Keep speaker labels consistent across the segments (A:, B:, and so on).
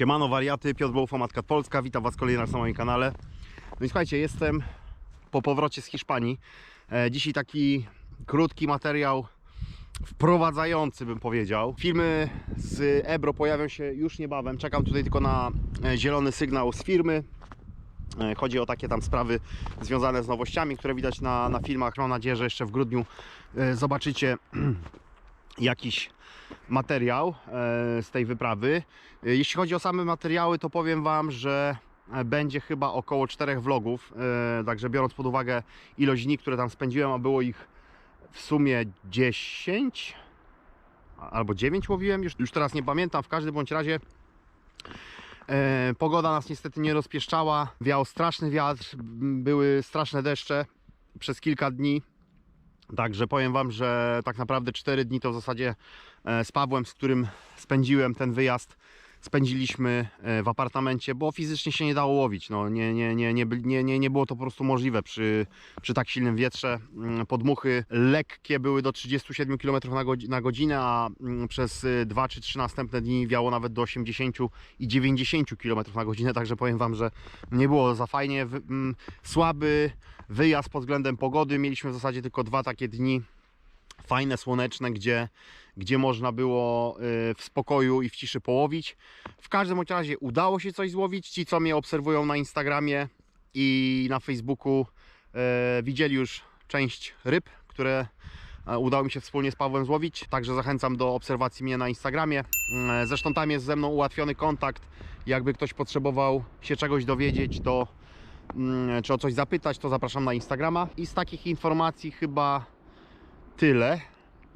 A: Siemano wariaty, Piotr Bołfa, Matka Polska, witam Was kolejny raz na moim kanale. No i słuchajcie, jestem po powrocie z Hiszpanii. E, dzisiaj taki krótki materiał wprowadzający bym powiedział. Filmy z Ebro pojawią się już niebawem. Czekam tutaj tylko na e, zielony sygnał z firmy. E, Chodzi o takie tam sprawy związane z nowościami, które widać na, na filmach. Mam nadzieję, że jeszcze w grudniu zobaczycie jakiś materiał e, z tej wyprawy. E, Jeśli chodzi o same materiały, to powiem Wam, że e, będzie chyba około czterech vlogów. Także biorąc pod uwagę ilość dni, które tam spędziłem, a było ich w sumie 10 albo 9 łowiłem, już, już teraz nie pamiętam. W każdym bądź razie pogoda nas niestety nie rozpieszczała. Wiał straszny wiatr, były straszne deszcze przez kilka dni. Także powiem Wam, że tak naprawdę 4 dni to w zasadzie e, z Pawłem, z którym spędziłem ten wyjazd, spędziliśmy e, w apartamencie, bo fizycznie się nie dało łowić. No, nie, nie, nie, nie, nie, nie, nie było to po prostu możliwe przy, przy tak silnym wietrze. Mm, Podmuchy lekkie były do 37 km na, godzi- na godzinę, a mm, przez 2 czy 3 następne dni wiało nawet do 80 i 90 km na godzinę. Także powiem Wam, że nie było za fajnie. Mm, Słaby wyjazd pod względem pogody. Mieliśmy w zasadzie tylko dwa takie dni fajne, słoneczne, gdzie, gdzie można było y, w spokoju i w ciszy połowić. W każdym razie udało się coś złowić. Ci, co mnie obserwują na Instagramie i na Facebooku, y, widzieli już część ryb, które e, udało mi się wspólnie z Pawłem złowić. Także zachęcam do obserwacji mnie na Instagramie. Y, Zresztą tam jest ze mną ułatwiony kontakt. Jakby ktoś potrzebował się czegoś dowiedzieć, to czy o coś zapytać, to zapraszam na Instagrama. I z takich informacji chyba tyle.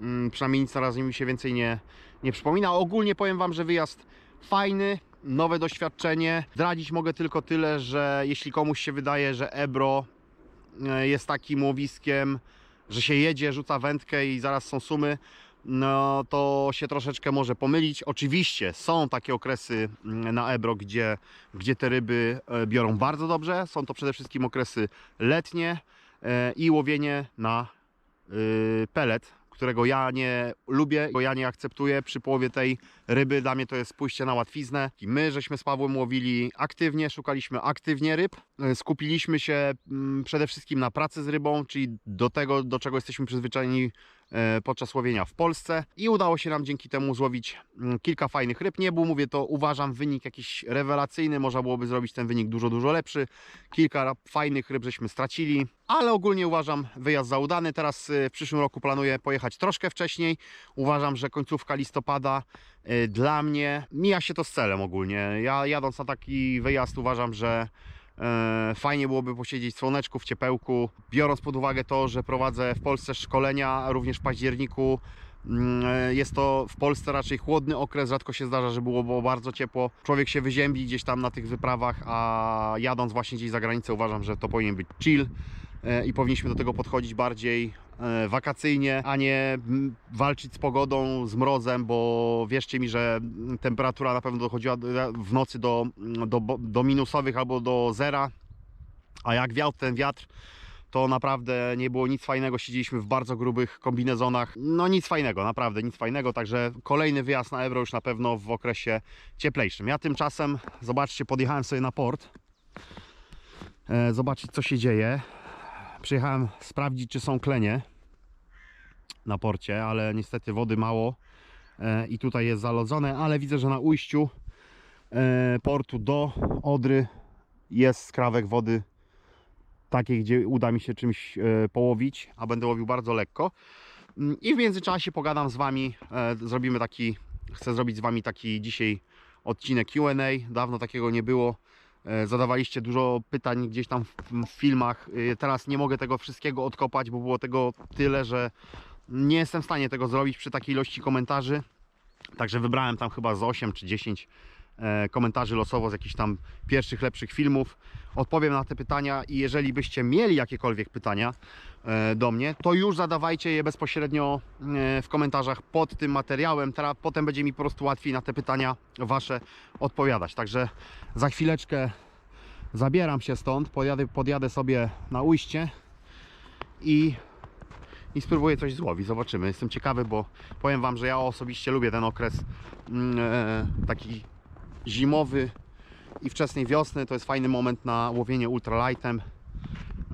A: Mm, Przynajmniej nic na razie mi się więcej nie, nie przypomina. Ogólnie powiem Wam, że wyjazd fajny, nowe doświadczenie. Zdradzić mogę tylko tyle, że jeśli komuś się wydaje, że Ebro e, jest takim łowiskiem, że się jedzie, rzuca wędkę i zaraz są sumy, no to się troszeczkę może pomylić. Oczywiście są takie okresy mm, na Ebro, gdzie, gdzie te ryby e, biorą bardzo dobrze. Są to przede wszystkim okresy letnie e, i łowienie na y, pelet, którego ja nie lubię, go ja nie akceptuję przy połowie tej ryby. Dla mnie to jest pójście na łatwiznę. I my żeśmy z Pawłem łowili aktywnie, szukaliśmy aktywnie ryb. Y, Skupiliśmy się mm, przede wszystkim na pracy z rybą, czyli do tego, do czego jesteśmy przyzwyczajeni e, podczas łowienia w Polsce i udało się nam dzięki temu złowić mm, kilka fajnych ryb. Nie był, mówię to, uważam wynik jakiś rewelacyjny, można byłoby zrobić ten wynik dużo, dużo lepszy. Kilka fajnych ryb żeśmy stracili, ale ogólnie uważam wyjazd za udany. Teraz y, w przyszłym roku planuję pojechać troszkę wcześniej. Uważam, że końcówka listopada y, dla mnie mija się to z celem ogólnie. Ja jadąc na taki wyjazd uważam, że E, Fajnie byłoby posiedzieć w słoneczku, w ciepełku. Biorąc pod uwagę to, że prowadzę w Polsce szkolenia, również w październiku. mm, e, Jest to w Polsce raczej chłodny okres, rzadko się zdarza, że było, było bardzo ciepło. Człowiek się wyziębi gdzieś tam na tych wyprawach, a jadąc właśnie gdzieś za granicę uważam, że to powinien być chill e, i powinniśmy do tego podchodzić bardziej e, wakacyjnie, a nie walczyć z pogodą, z mrozem, bo wierzcie mi, że temperatura na pewno dochodziła do- w nocy do, mm, do, do minusowych albo do zera, a jak wiał ten wiatr, to naprawdę nie było nic fajnego, siedzieliśmy w bardzo grubych kombinezonach, no nic fajnego, naprawdę nic fajnego, także kolejny wyjazd na Ebro już na pewno w okresie cieplejszym. Ja tymczasem, zobaczcie, podjechałem sobie na port, e, zobaczyć co się dzieje. Przyjechałem sprawdzić, czy są klenie na porcie, ale niestety wody mało e, i tutaj jest zalodzone, ale widzę, że na ujściu e, portu do Odry jest skrawek wody takiej, gdzie uda mi się czymś e, połowić, a będę łowił bardzo lekko. Mm, I w międzyczasie pogadam z Wami, zrobimy taki, chcę zrobić z Wami taki dzisiaj odcinek Q&A, dawno takiego nie było. E, Zadawaliście dużo pytań gdzieś tam w, filmach. E, Teraz nie mogę tego wszystkiego odkopać, bo było tego tyle, że nie jestem w stanie tego zrobić przy takiej ilości komentarzy. Także wybrałem tam chyba z 8 czy 10 e, komentarzy losowo z jakichś tam pierwszych, lepszych filmów. Odpowiem na te pytania i jeżeli byście mieli jakiekolwiek pytania do mnie, to już zadawajcie je bezpośrednio e, w komentarzach pod tym materiałem. Teraz potem będzie mi po prostu łatwiej na te pytania wasze odpowiadać. Także za chwileczkę zabieram się stąd, podjadę, podjadę sobie na ujście i i spróbuję coś złowić. Zobaczymy. Jestem ciekawy, bo powiem Wam, że ja osobiście lubię ten okres mm, e, taki zimowy i wczesnej wiosny. To jest fajny moment na łowienie ultralightem.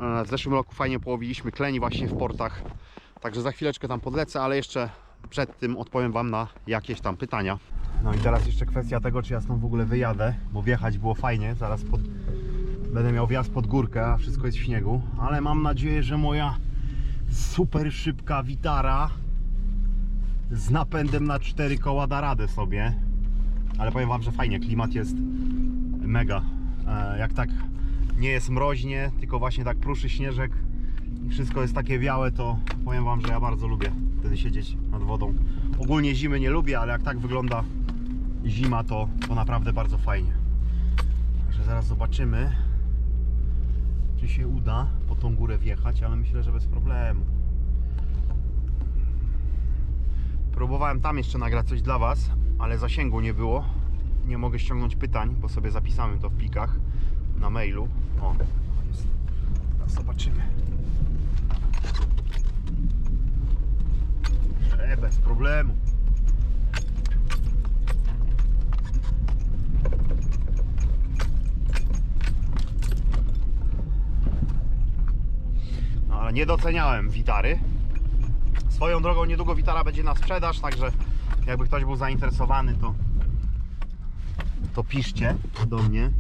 A: E, W zeszłym roku fajnie połowiliśmy kleni właśnie w portach. Także za chwileczkę tam podlecę, ale jeszcze przed tym odpowiem Wam na jakieś tam pytania. No i teraz jeszcze kwestia tego, czy ja stąd w ogóle wyjadę, bo wjechać było fajnie. Zaraz pod... będę miał wjazd pod górkę, a wszystko jest w śniegu. Ale mam nadzieję, że moja super szybka Vitara z napędem na cztery koła da radę sobie. Ale powiem Wam, że fajnie, klimat jest mega. E, Jak tak nie jest mroźnie, tylko właśnie tak pruszy śnieżek i wszystko jest takie białe, to powiem Wam, że ja bardzo lubię wtedy siedzieć nad wodą. Ogólnie zimy nie lubię, ale jak tak wygląda zima, to, to naprawdę bardzo fajnie. Także zaraz zobaczymy, czy się uda po tą górę wjechać, ale myślę, że bez problemu. Próbowałem tam jeszcze nagrać coś dla Was, ale zasięgu nie było. Nie mogę ściągnąć pytań, bo sobie zapisałem to w plikach na mailu. O, jest. Zobaczymy. E, bez problemu. No, ale nie doceniałem Witary. Swoją drogą niedługo Witara będzie na sprzedaż, także jakby ktoś był zainteresowany, to to piszcie do mnie.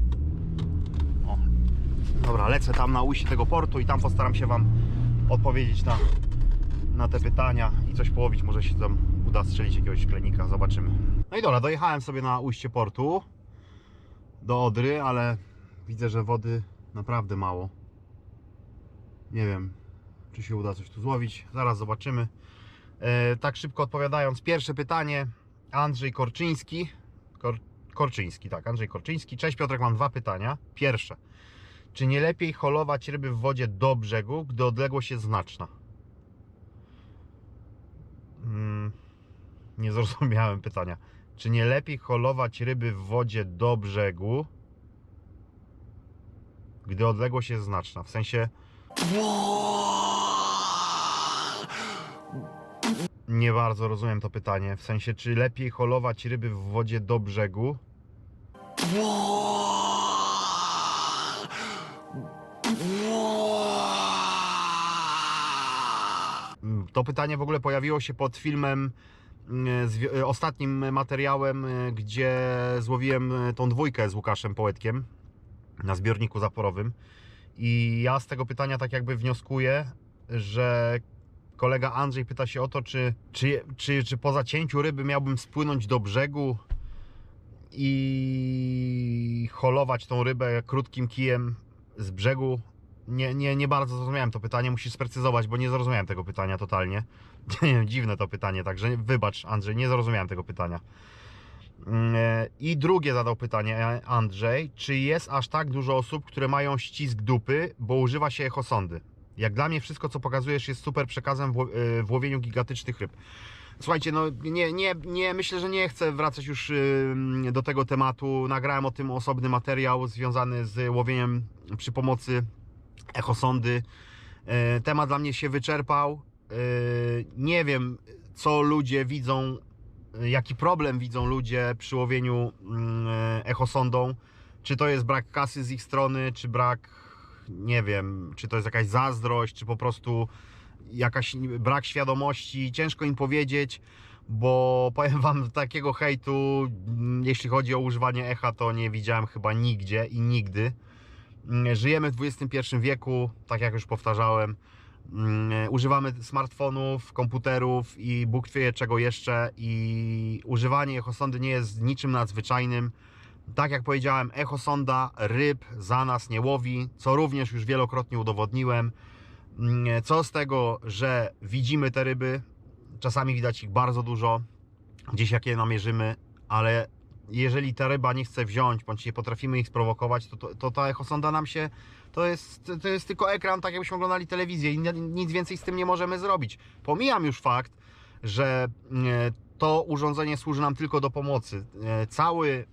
A: Dobra, lecę tam na ujście tego portu i tam postaram się Wam odpowiedzieć na, na te pytania i coś połowić. Może się tam uda strzelić jakiegoś klenika, zobaczymy. No i dobra, dojechałem sobie na ujście portu do Odry, ale widzę, że wody naprawdę mało. Nie wiem, czy się uda coś tu złowić. Zaraz zobaczymy. E, tak szybko odpowiadając, pierwsze pytanie. Andrzej Korczyński. Kor, Korczyński, tak, Andrzej Korczyński. Cześć Piotrek, mam dwa pytania. Pierwsze. Czy nie lepiej holować ryby w wodzie do brzegu, gdy odległość jest znaczna? Mm, nie zrozumiałem pytania. Czy nie lepiej holować ryby w wodzie do brzegu, gdy odległość jest znaczna? W sensie. Nie bardzo rozumiem to pytanie. W sensie, czy lepiej holować ryby w wodzie do brzegu? To pytanie w ogóle pojawiło się pod filmem, mm, ostatnim materiałem, y, gdzie złowiłem y, tą dwójkę z Łukaszem Połetkiem na zbiorniku zaporowym. I ja z tego pytania tak jakby wnioskuję, że kolega Andrzej pyta się o to, czy, czy, czy, czy po zacięciu ryby miałbym spłynąć do brzegu i holować tą rybę krótkim kijem z brzegu. Nie, nie, nie bardzo zrozumiałem to pytanie, musisz sprecyzować, bo nie zrozumiałem tego pytania totalnie. Dziwne to pytanie, także wybacz Andrzej, nie zrozumiałem tego pytania. Mm, e, I drugie zadał pytanie e, Andrzej, czy jest aż tak dużo osób, które mają ścisk dupy, bo używa się echosondy? Jak dla mnie wszystko, co pokazujesz, jest super przekazem e, w łowieniu gigantycznych ryb. Słuchajcie, no nie, nie, nie, myślę, że nie chcę wracać już ym, do tego tematu. Nagrałem o tym osobny materiał związany z łowieniem przy pomocy echosondy. E, Temat dla mnie się wyczerpał. E, Nie wiem, co ludzie widzą, e, jaki problem widzą ludzie przy łowieniu mm, echosondą. Czy to jest brak kasy z ich strony, czy brak, nie wiem, czy to jest jakaś zazdrość, czy po prostu jakaś brak świadomości. Ciężko im powiedzieć, bo powiem Wam, takiego hejtu, mm, jeśli chodzi o używanie echa, to nie widziałem chyba nigdzie i nigdy. Mm, Żyjemy w XXI wieku, tak jak już powtarzałem. Mm, Używamy smartfonów, komputerów i Bóg wie czego jeszcze. I używanie echosondy nie jest niczym nadzwyczajnym. Tak jak powiedziałem, echosonda ryb za nas nie łowi, co również już wielokrotnie udowodniłem. Mm, Co z tego, że widzimy te ryby, czasami widać ich bardzo dużo, gdzieś jak je namierzymy, ale jeżeli ta ryba nie chce wziąć, bądź nie potrafimy ich sprowokować, to, to, to ta echosonda nam się, to jest, to jest tylko ekran, tak jakbyśmy oglądali telewizję i ni- nic więcej z tym nie możemy zrobić. Pomijam już fakt, że e, to urządzenie służy nam tylko do pomocy. E, Cały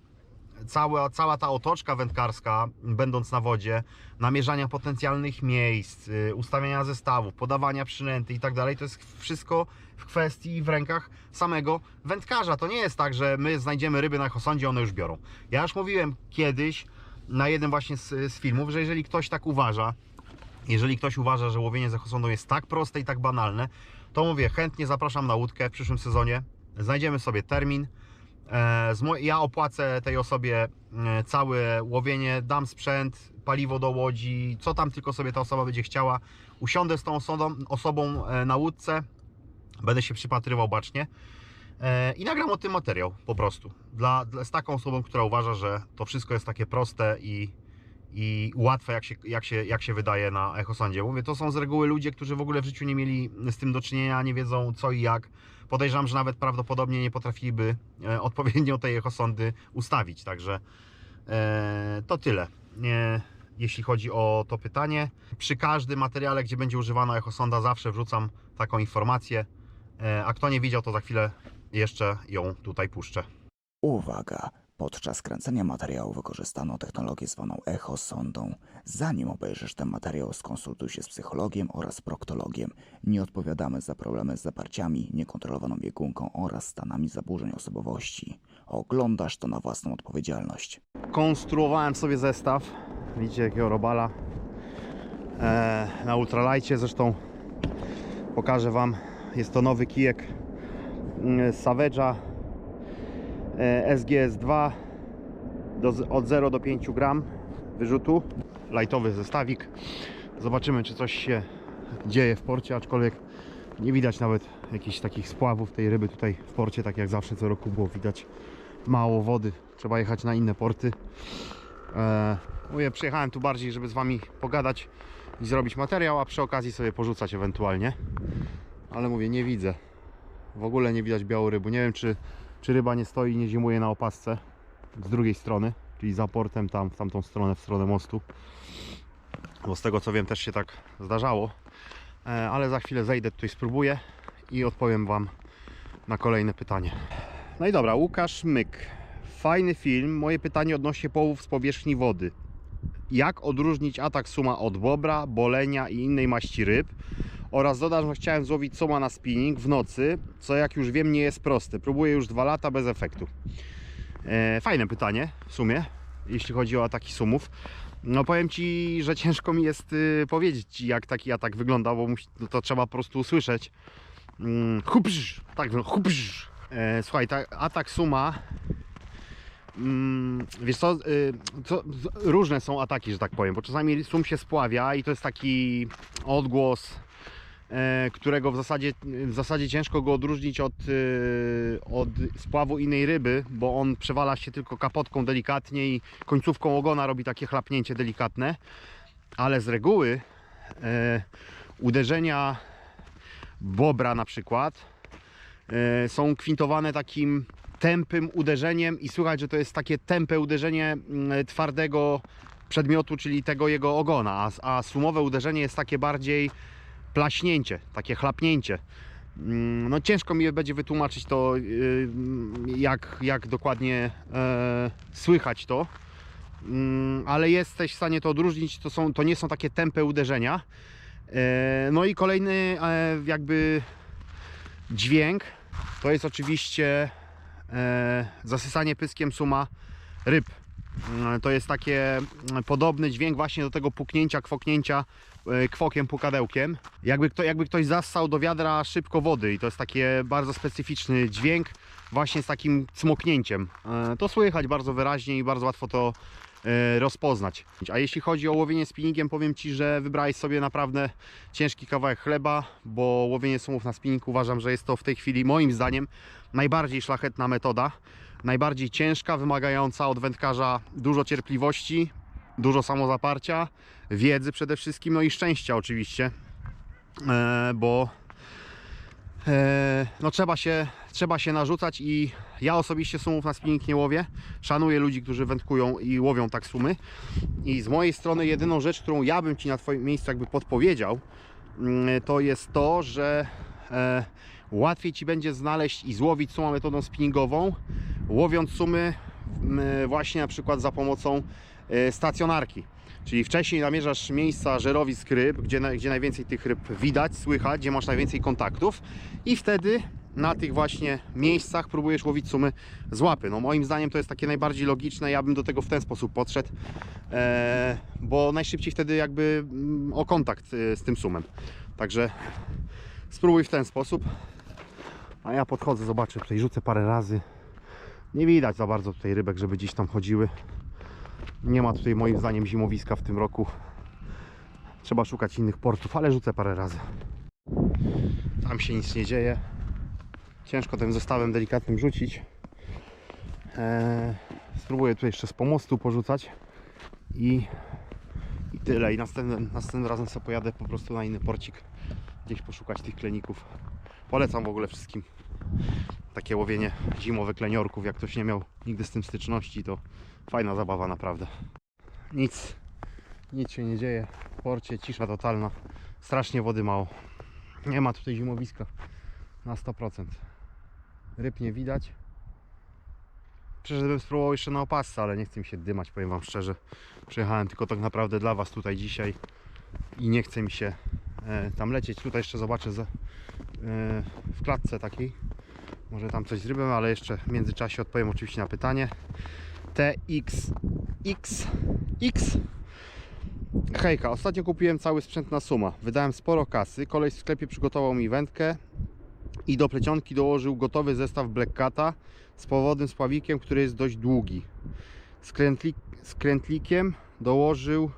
A: cała, cała ta otoczka wędkarska, będąc na wodzie, namierzania potencjalnych miejsc, y, ustawiania zestawów, podawania przynęty i tak dalej, to jest wszystko w kwestii w rękach samego wędkarza. To nie jest tak, że my znajdziemy ryby na echosądzie, one już biorą. Ja już mówiłem kiedyś na jednym właśnie z, z filmów, że jeżeli ktoś tak uważa, jeżeli ktoś uważa, że łowienie z echosondą jest tak proste i tak banalne, to mówię, chętnie zapraszam na łódkę w przyszłym sezonie. Znajdziemy sobie termin. E, ja opłacę tej osobie e, całe łowienie, dam sprzęt, paliwo do łodzi, co tam tylko sobie ta osoba będzie chciała. Usiądę z tą osobą, osobą e, na łódce, będę się przypatrywał bacznie e, i nagram o tym materiał po prostu. Dla, dla, z taką osobą, która uważa, że to wszystko jest takie proste i, i łatwe, jak się, jak, się, jak się wydaje na echosądzie. Mówię, to są z reguły ludzie, którzy w ogóle w życiu nie mieli z tym do czynienia, nie wiedzą co i jak. Podejrzewam, że nawet prawdopodobnie nie potrafiliby e, odpowiednio tej echosondy ustawić. Także e, to tyle. Nie, jeśli chodzi o to pytanie. Przy każdym materiale, gdzie będzie używana echosonda, zawsze wrzucam taką informację. E, a kto nie widział, to za chwilę jeszcze ją tutaj puszczę.
B: Uwaga! Podczas kręcenia materiału wykorzystano technologię zwaną echosondą. Zanim obejrzysz ten materiał, skonsultuj się z psychologiem oraz proktologiem. Nie odpowiadamy za problemy z zaparciami, niekontrolowaną biegunką oraz stanami zaburzeń osobowości. Oglądasz to na własną odpowiedzialność.
A: konstruowałem sobie zestaw. Widzicie jakiego robala e, na ultralajcie. Zresztą pokażę Wam. Jest to nowy kijek mm, Savage'a e, SGS-2 do, od 0 do 5 gram wyrzutu. Lajtowy zestawik. Zobaczymy czy coś się dzieje w porcie, aczkolwiek nie widać nawet jakichś takich spławów tej ryby tutaj w porcie, tak jak zawsze co roku było widać mało wody. Trzeba jechać na inne porty. E, mówię, przyjechałem tu bardziej, żeby z Wami pogadać i zrobić materiał, a przy okazji sobie porzucać ewentualnie. Ale mówię, nie widzę. W ogóle nie widać białorybu. Nie wiem, czy, czy ryba nie stoi nie zimuje na opasce z drugiej strony, czyli za portem tam, w tamtą stronę, w stronę mostu. Bo z tego co wiem też się tak zdarzało. E, ale za chwilę zejdę tutaj, spróbuję i odpowiem Wam na kolejne pytanie. No i dobra, Łukasz Myk. Fajny film. Moje pytanie odnośnie połów z powierzchni wody. Jak odróżnić atak suma od bobra, bolenia i innej maści ryb? Oraz dodam, że chciałem złowić suma na spinning w nocy, co jak już wiem nie jest proste. Próbuję już dwa lata bez efektu. E, fajne pytanie w sumie, jeśli chodzi o ataki sumów. No powiem Ci, że ciężko mi jest y, powiedzieć jak taki atak wygląda, bo musi, no to trzeba po prostu usłyszeć. Mm, hupsz, tak, no, hupsz. E, słuchaj, ta, atak suma. Mm, wiesz co, y, co, różne są ataki, że tak powiem, bo czasami sum się spławia i to jest taki odgłos, którego w zasadzie, w zasadzie ciężko go odróżnić od, y, od spławu innej ryby, bo on przewala się tylko kapotką delikatnie i końcówką ogona robi takie chlapnięcie delikatne, ale z reguły e, uderzenia bobra na przykład e, są kwintowane takim tępym uderzeniem i słychać, że to jest takie tępe uderzenie mm, twardego przedmiotu, czyli tego jego ogona, a, a sumowe uderzenie jest takie bardziej plaśnięcie, takie chlapnięcie. Mm, No ciężko mi będzie wytłumaczyć to, yy, jak, jak dokładnie e, słychać to, Mm, ale jesteś w stanie to odróżnić, to, są, to nie są takie tępe uderzenia. E, No i kolejny e, jakby dźwięk to jest oczywiście zasysanie pyskiem suma ryb. Mm, To jest takie mm, podobny dźwięk właśnie do tego puknięcia, kwoknięcia e, kwokiem, pukadełkiem. Jakby, kto, jakby ktoś zassał do wiadra szybko wody i to jest takie bardzo specyficzny dźwięk właśnie z takim cmoknięciem. E, To słychać bardzo wyraźnie i bardzo łatwo to e, rozpoznać. A jeśli chodzi o łowienie spinningiem, powiem Ci, że wybrałeś sobie naprawdę ciężki kawałek chleba, bo łowienie sumów na spinning uważam, że jest to w tej chwili moim zdaniem najbardziej szlachetna metoda, najbardziej ciężka, wymagająca od wędkarza dużo cierpliwości, dużo samozaparcia, wiedzy przede wszystkim, no i szczęścia oczywiście, e, bo e, no trzeba się, trzeba się narzucać i ja osobiście sumów na spinning nie łowię. Szanuję ludzi, którzy wędkują i łowią tak sumy. I z mojej strony jedyną rzecz, którą ja bym Ci na Twoim miejscu jakby podpowiedział, mm, to jest to, że e, łatwiej Ci będzie znaleźć i złowić suma metodą spinningową, łowiąc sumy właśnie na przykład za pomocą e, stacjonarki. Czyli wcześniej namierzasz miejsca żerowisk ryb, gdzie, gdzie najwięcej tych ryb widać, słychać, gdzie masz najwięcej kontaktów i wtedy na tych właśnie miejscach próbujesz łowić sumy z łapy. No moim zdaniem to jest takie najbardziej logiczne, ja bym do tego w ten sposób podszedł, e, bo najszybciej wtedy jakby mm, o kontakt e, z tym sumem. Także spróbuj w ten sposób. A ja podchodzę, zobaczę, tutaj rzucę parę razy. Nie widać za bardzo tutaj rybek, żeby gdzieś tam chodziły. Nie ma tutaj moim zdaniem zimowiska w tym roku. Trzeba szukać innych portów, ale rzucę parę razy. Tam się nic nie dzieje. Ciężko tym zestawem delikatnym rzucić. Eee, spróbuję tu jeszcze z pomostu porzucać. I, i tyle. I następnym, następnym razem sobie pojadę po prostu na inny porcik. Gdzieś poszukać tych kleników. Polecam w ogóle wszystkim takie łowienie zimowe kleniorków. Jak ktoś nie miał nigdy z tym styczności, to fajna zabawa naprawdę. Nic, nic się nie dzieje. W porcie cisza totalna. Strasznie wody mało. Nie ma tutaj zimowiska na 100%. Ryb nie widać. Przeszedłem spróbował jeszcze na opasce, ale nie chcę mi się dymać, powiem Wam szczerze. Przyjechałem tylko tak naprawdę dla Was tutaj dzisiaj i nie chce mi się e, tam lecieć. Tutaj jeszcze zobaczę za, w klatce takiej. Może tam coś z rybem, ale jeszcze w międzyczasie odpowiem oczywiście na pytanie. TXX Hejka, ostatnio kupiłem cały sprzęt na suma. Wydałem sporo kasy. Koleś w sklepie przygotował mi wędkę i do plecionki dołożył gotowy zestaw Black Cata z powodnym spławikiem, który jest dość długi. Skrętlik, skrętlikiem dołożył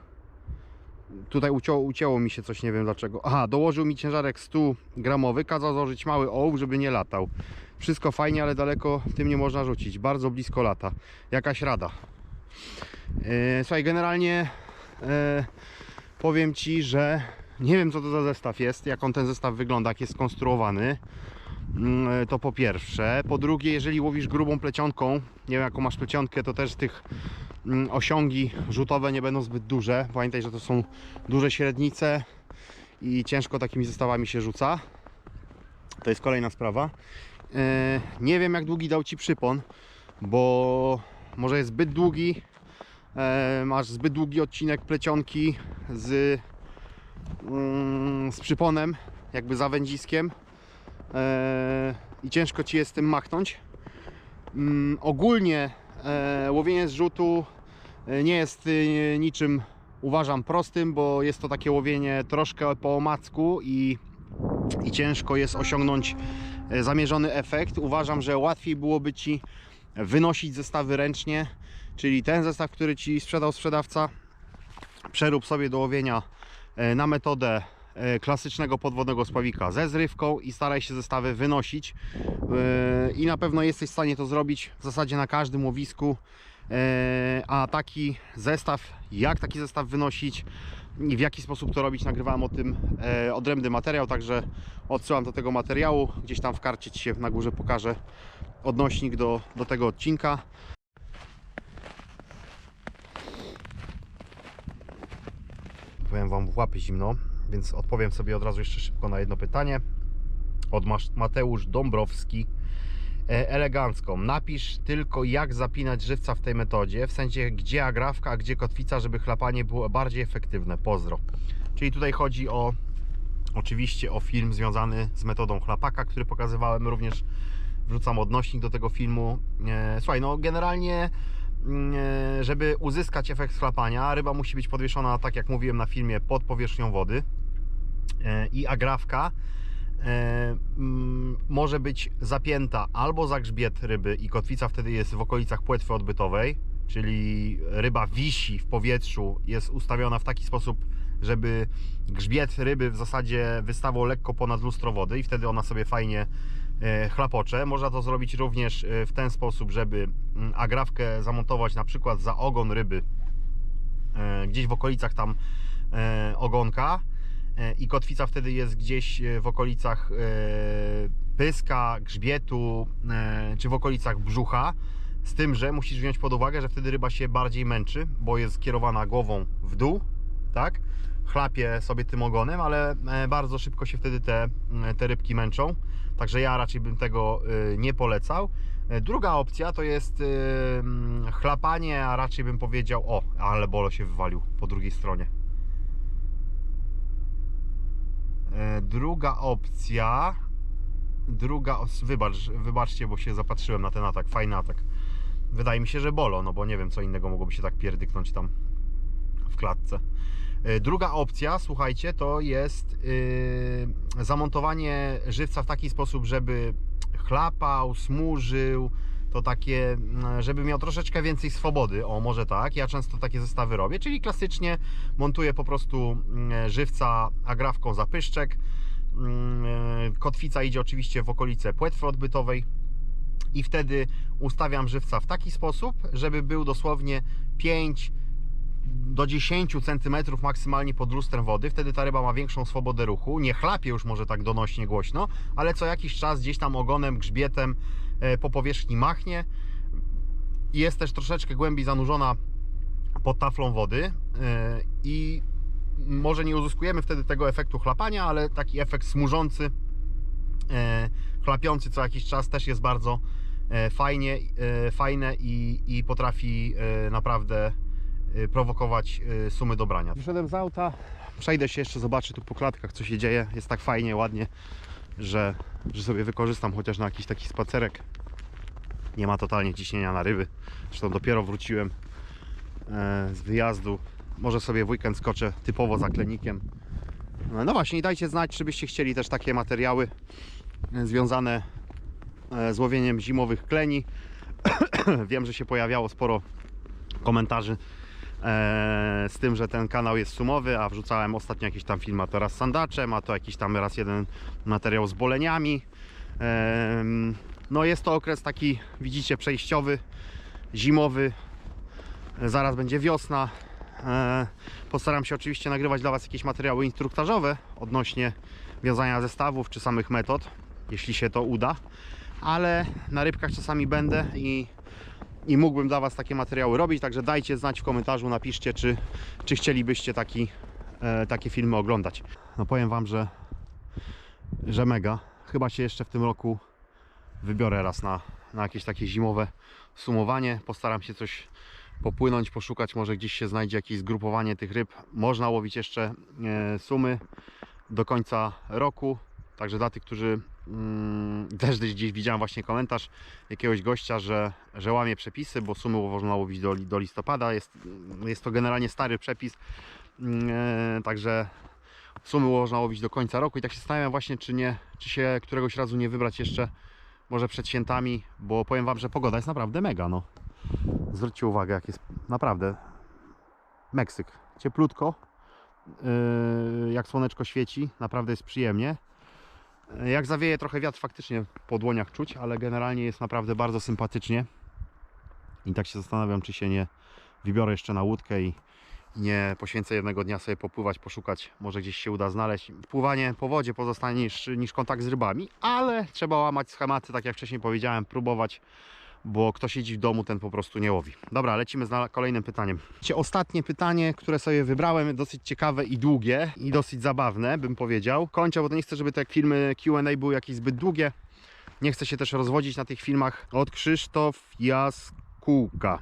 A: tutaj ucięło, ucięło mi się coś, nie wiem dlaczego. Aha, dołożył mi ciężarek 100 gramowy, kazał założyć mały ołów, żeby nie latał. Wszystko fajnie, ale daleko tym nie można rzucić. Bardzo blisko lata. Jakaś rada. Yy, słuchaj, generalnie yy, powiem Ci, że nie wiem co to za zestaw jest, jak on ten zestaw wygląda, jak jest skonstruowany. Mm, To po pierwsze. Po drugie, jeżeli łowisz grubą plecionką, nie wiem jaką masz plecionkę, to też tych osiągi rzutowe nie będą zbyt duże. Pamiętaj, że to są duże średnice i ciężko takimi zestawami się rzuca. To jest kolejna sprawa. E, Nie wiem jak długi dał Ci przypon, bo może jest zbyt długi. e, Masz zbyt długi odcinek plecionki z, mm, z przyponem, jakby zawędziskiem e, i ciężko Ci jest tym machnąć. Mm, Ogólnie łowienie z rzutu e, nie jest e, niczym uważam prostym, bo jest to takie łowienie troszkę po omacku i, i ciężko jest osiągnąć e, zamierzony efekt. Uważam, że łatwiej byłoby Ci wynosić zestawy ręcznie, czyli ten zestaw, który Ci sprzedał sprzedawca, przerób sobie do łowienia e, na metodę e, klasycznego podwodnego spławika ze zrywką i staraj się zestawy wynosić Yy, i na pewno jesteś w stanie to zrobić w zasadzie na każdym łowisku Yy, a taki zestaw, jak taki zestaw wynosić i w jaki sposób to robić nagrywałem o tym e, odrębny materiał, także odsyłam do tego materiału, gdzieś tam w karcie Ci się na górze pokażę odnośnik do, do tego odcinka. Powiem Wam w łapy zimno, więc odpowiem sobie od razu jeszcze szybko na jedno pytanie od Mateusz Dąbrowski e, elegancką. Napisz tylko jak zapinać żywca w tej metodzie, w sensie gdzie agrafka, a gdzie kotwica, żeby chlapanie było bardziej efektywne. Pozdro. Czyli tutaj chodzi o oczywiście o film związany z metodą chlapaka, który pokazywałem również. Wrzucam odnośnik do tego filmu. E, Słuchaj, no generalnie mm, e, żeby uzyskać efekt chlapania, ryba musi być podwieszona, tak jak mówiłem na filmie, pod powierzchnią wody i agrafka e, mm, może być zapięta albo za grzbiet ryby i kotwica wtedy jest w okolicach płetwy odbytowej, czyli ryba wisi w powietrzu, jest ustawiona w taki sposób, żeby grzbiet ryby w zasadzie wystawał lekko ponad lustro wody i wtedy ona sobie fajnie e, chlapocze. Można to zrobić również e, w ten sposób, żeby mm, agrafkę zamontować na przykład za ogon ryby e, gdzieś w okolicach tam e, ogonka e, i kotwica wtedy jest gdzieś e, w okolicach e, pyska, grzbietu e, czy w okolicach brzucha. Z tym, że musisz wziąć pod uwagę, że wtedy ryba się bardziej męczy, bo jest skierowana głową w dół, tak? chlapie sobie tym ogonem, ale e, bardzo szybko się wtedy te, te rybki męczą. Także ja raczej bym tego nie polecał. E, Druga opcja to jest chlapanie, a raczej bym powiedział, o, ale bolo się wywalił po drugiej stronie. E, Druga opcja, druga, wybacz, wybaczcie, bo się zapatrzyłem na ten atak, fajny atak. Wydaje mi się, że bolo, no bo nie wiem co innego mogłoby się tak pierdyknąć tam w klatce. E, Druga opcja, słuchajcie, to jest yy, zamontowanie żywca w taki sposób, żeby chlapał, smużył, to takie, mm, żeby miał troszeczkę więcej swobody, o może tak, ja często takie zestawy robię, czyli klasycznie montuję po prostu mm, żywca agrawką zapyszczek, Mm, e, kotwica idzie oczywiście w okolice płetwy odbytowej i wtedy ustawiam żywca w taki sposób, żeby był dosłownie 5 do 10 cm maksymalnie pod lustrem wody. Wtedy ta ryba ma większą swobodę ruchu. Nie chlapie już może tak donośnie głośno, ale co jakiś czas gdzieś tam ogonem, grzbietem po powierzchni machnie. Jest też troszeczkę głębiej zanurzona pod taflą wody e, i może nie uzyskujemy wtedy tego efektu chlapania, ale taki efekt smużący, e, chlapiący co jakiś czas też jest bardzo e, fajnie, e, fajne i, i potrafi e, naprawdę e, prowokować e, sumy do brania. Wyszedłem z auta, przejdę się jeszcze, zobaczę tu po klatkach co się dzieje. Jest tak fajnie, ładnie, że, że sobie wykorzystam chociaż na jakiś taki spacerek. Nie ma totalnie ciśnienia na ryby. Zresztą dopiero wróciłem e, z wyjazdu. Może sobie w weekend skoczę typowo za klenikiem. E, No właśnie, dajcie znać, czy byście chcieli też takie materiały e, związane z łowieniem zimowych kleni. Wiem, że się pojawiało sporo komentarzy z tym, że ten kanał jest sumowy, a wrzucałem ostatnio jakiś tam film, a to raz sandaczem, a to jakiś tam raz jeden materiał z boleniami. No jest to okres taki, widzicie, przejściowy, zimowy. Zaraz będzie wiosna. E, Postaram się oczywiście nagrywać dla Was jakieś materiały instruktażowe odnośnie wiązania zestawów czy samych metod, jeśli się to uda. Ale na rybkach czasami będę i, i mógłbym dla Was takie materiały robić, także dajcie znać w komentarzu, napiszcie, czy, czy chcielibyście taki, e, takie filmy oglądać. No powiem Wam, że, że mega. Chyba się jeszcze w tym roku wybiorę raz na, na jakieś takie zimowe sumowanie. Postaram się coś popłynąć, poszukać, może gdzieś się znajdzie jakieś zgrupowanie tych ryb. Można łowić jeszcze e, sumy do końca roku. Także dla tych, którzy mm, też gdzieś widziałem właśnie komentarz jakiegoś gościa, że, że łamie przepisy, bo sumy można łowić do, do listopada. Jest, jest to generalnie stary przepis. E, Także sumy można łowić do końca roku i tak się zastanawiam właśnie, czy nie, czy się któregoś razu nie wybrać jeszcze może przed świętami, bo powiem Wam, że pogoda jest naprawdę mega, no. Zwróćcie uwagę, jak jest naprawdę Meksyk. Cieplutko, yy, jak słoneczko świeci, naprawdę jest przyjemnie. Jak zawieje trochę wiatr, faktycznie po dłoniach czuć, ale generalnie jest naprawdę bardzo sympatycznie. I tak się zastanawiam, czy się nie wybiorę jeszcze na łódkę i nie poświęcę jednego dnia sobie popływać, poszukać, może gdzieś się uda znaleźć. Pływanie po wodzie pozostanie niż, niż kontakt z rybami, ale trzeba łamać schematy, tak jak wcześniej powiedziałem, próbować, bo kto siedzi w domu, ten po prostu nie łowi. Dobra, lecimy z kolejnym pytaniem. Ostatnie pytanie, które sobie wybrałem, dosyć ciekawe i długie i dosyć zabawne, bym powiedział. Kończę, bo to nie chcę, żeby te filmy Q&A były jakieś zbyt długie. Nie chcę się też rozwodzić na tych filmach. Od Krzysztof Jaskółka.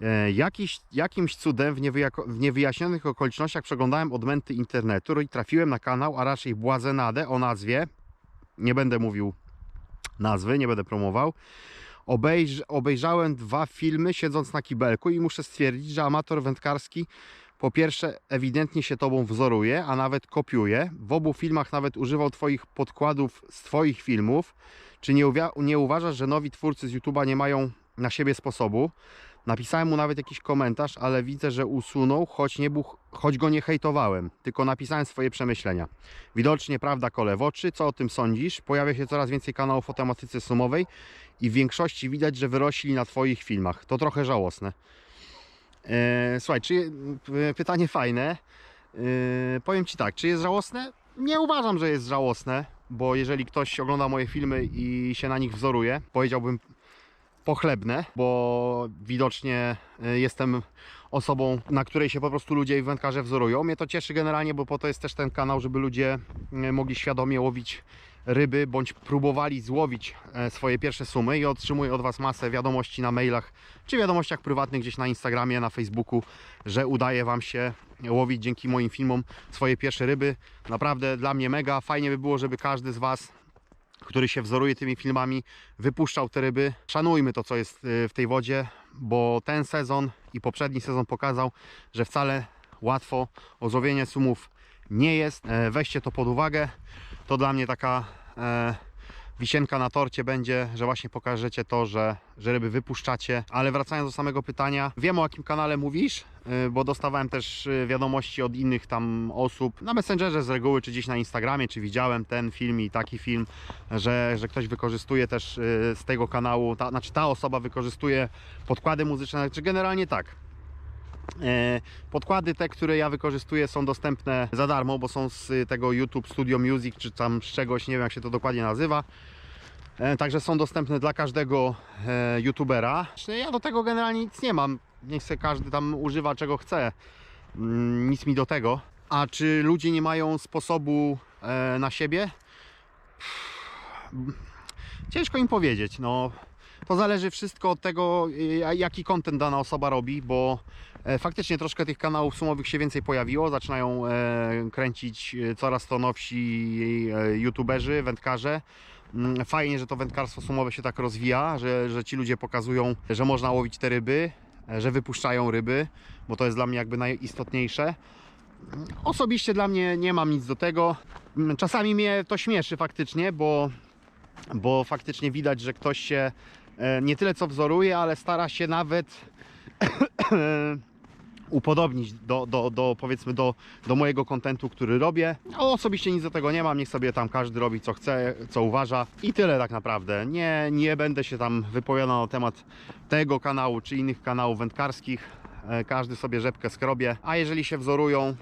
A: E, Jakiś, jakimś cudem w, niewyjako- w niewyjaśnionych okolicznościach przeglądałem odmęty internetu i trafiłem na kanał, a raczej Błazenadę o nazwie, nie będę mówił nazwy, nie będę promował. Obejrz, obejrzałem dwa filmy siedząc na kibelku i muszę stwierdzić, że amator wędkarski po pierwsze ewidentnie się tobą wzoruje, a nawet kopiuje. W obu filmach nawet używał twoich podkładów z twoich filmów. Czy nie, uwia- nie uważasz, że nowi twórcy z YouTube'a nie mają na siebie sposobu? Napisałem mu nawet jakiś komentarz, ale widzę, że usunął, choć, nie choć go nie hejtowałem, tylko napisałem swoje przemyślenia. Widocznie prawda kole w oczy, co o tym sądzisz? Pojawia się coraz więcej kanałów o tematyce sumowej i w większości widać, że wyrośli na Twoich filmach. To trochę żałosne. Eee, słuchaj, czy, pytanie fajne. Eee, powiem Ci tak, czy jest żałosne? Nie uważam, że jest żałosne, bo jeżeli ktoś ogląda moje filmy i się na nich wzoruje, powiedziałbym pochlebne, bo widocznie y, jestem osobą, na której się po prostu ludzie i wędkarze wzorują. Mnie to cieszy generalnie, bo po to jest też ten kanał, żeby ludzie y, mogli świadomie łowić ryby, bądź próbowali złowić e, swoje pierwsze sumy i otrzymuję od Was masę wiadomości na mailach, czy wiadomościach prywatnych gdzieś na Instagramie, na Facebooku, że udaje Wam się łowić dzięki moim filmom swoje pierwsze ryby. Naprawdę dla mnie mega. Fajnie by było, żeby każdy z Was który się wzoruje tymi filmami, wypuszczał te ryby. Szanujmy to, co jest y, w tej wodzie, bo ten sezon i poprzedni sezon pokazał, że wcale łatwo o złowienie sumów nie jest. E, Weźcie to pod uwagę. To dla mnie taka e, wisienka na torcie będzie, że właśnie pokażecie to, że, że ryby wypuszczacie. Ale wracając do samego pytania, wiem o jakim kanale mówisz, y, bo dostawałem też y, wiadomości od innych tam osób na Messengerze z reguły, czy gdzieś na Instagramie, czy widziałem ten film i taki film, że, że ktoś wykorzystuje też y, z tego kanału, ta, znaczy ta osoba wykorzystuje podkłady muzyczne, czy generalnie tak. E, Podkłady te, które ja wykorzystuję są dostępne za darmo, bo są z tego YouTube Studio Music, czy tam z czegoś, nie wiem jak się to dokładnie nazywa. E, Także są dostępne dla każdego e, youtubera. Zresztą Ja do tego generalnie nic nie mam. Niech sobie każdy tam używa czego chce. Mm, Nic mi do tego. A czy ludzie nie mają sposobu na siebie? Ciężko im powiedzieć. No, to zależy wszystko od tego, jaki content dana osoba robi, bo faktycznie troszkę tych kanałów sumowych się więcej pojawiło. Zaczynają e, kręcić e, coraz to nowsi e, youtuberzy, wędkarze. Mm, Fajnie, że to wędkarstwo sumowe się tak rozwija, że, że ci ludzie pokazują, że można łowić te ryby, e, że wypuszczają ryby, bo to jest dla mnie jakby najistotniejsze. Osobiście dla mnie nie mam nic do tego. Mm, Czasami mnie to śmieszy faktycznie, bo, bo faktycznie widać, że ktoś się e, nie tyle co wzoruje, ale stara się nawet upodobnić do, do, do powiedzmy do, do mojego kontentu, który robię. No, osobiście nic do tego nie mam, niech sobie tam każdy robi co chce, co uważa i tyle tak naprawdę. Nie, nie będę się tam wypowiadał na temat tego kanału czy innych kanałów wędkarskich. E, Każdy sobie rzepkę skrobie, a jeżeli się wzorują,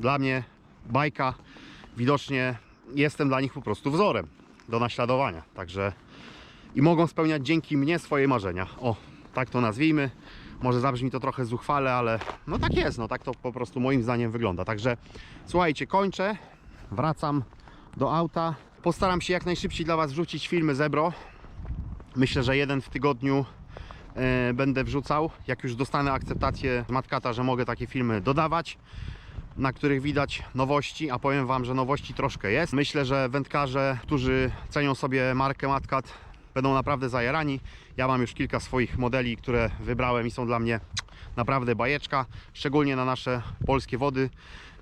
A: dla mnie bajka, widocznie jestem dla nich po prostu wzorem do naśladowania. Także i mogą spełniać dzięki mnie swoje marzenia. O, tak to nazwijmy. Może zabrzmi to trochę zuchwale, ale no tak jest, no tak to po prostu moim zdaniem wygląda. Także słuchajcie, kończę, wracam do auta. Postaram się jak najszybciej dla Was wrzucić filmy Zebro. Myślę, że jeden w tygodniu e, będę wrzucał. Jak już dostanę akceptację z Matkata, że mogę takie filmy dodawać na których widać nowości, a powiem Wam, że nowości troszkę jest. Myślę, że wędkarze, którzy cenią sobie markę Matkat, będą naprawdę zajarani. Ja mam już kilka swoich modeli, które wybrałem i są dla mnie naprawdę bajeczka, szczególnie na nasze polskie wody,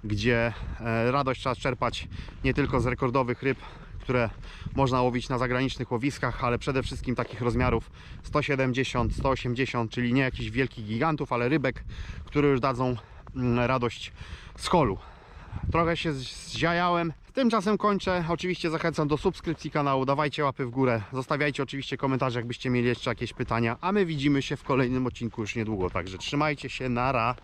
A: gdzie e, radość trzeba czerpać nie tylko z rekordowych ryb, które można łowić na zagranicznych łowiskach, ale przede wszystkim takich rozmiarów 170, 180, czyli nie jakichś wielkich gigantów, ale rybek, które już dadzą mm, radość z holu. Trochę się zziajałem. Tymczasem kończę. Oczywiście zachęcam do subskrypcji kanału. Dawajcie łapy w górę. Zostawiajcie oczywiście komentarze, jakbyście mieli jeszcze jakieś pytania. A my widzimy się w kolejnym odcinku już niedługo. Także trzymajcie się. Nara.